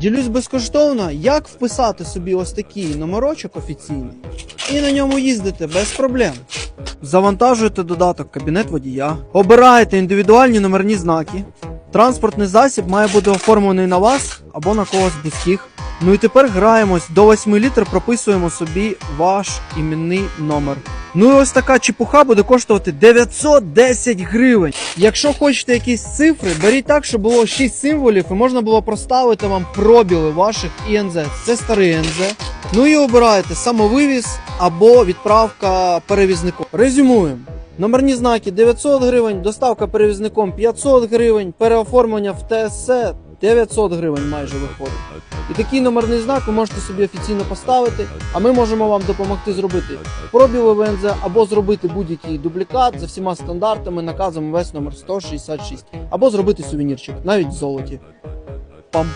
Ділюсь безкоштовно, як вписати собі ось такий номерочок офіційний і на ньому їздити без проблем. Завантажуєте додаток Кабінет водія, обираєте індивідуальні номерні знаки. Транспортний засіб має бути оформлений на вас або на когось близьких. Ну і тепер граємось до 8 літр, прописуємо собі ваш іменний номер. Ну і ось така чепуха буде коштувати 910 гривень. Якщо хочете якісь цифри, беріть так, щоб було 6 символів і можна було проставити вам пробіли ваших ІНЗ. Це старий ІНЗ. Ну і обираєте самовивіз або відправка перевізником. Резюмуємо. Номерні знаки 900 гривень, доставка перевізником 500 гривень, переоформлення в ТСЦ 900 гривень майже виходить. І такий номерний знак ви можете собі офіційно поставити, а ми можемо вам допомогти зробити пробіл ВНЗ або зробити будь-який дублікат за всіма стандартами, наказом весь номер 166, або зробити сувенірчик, навіть в золоті. Пам.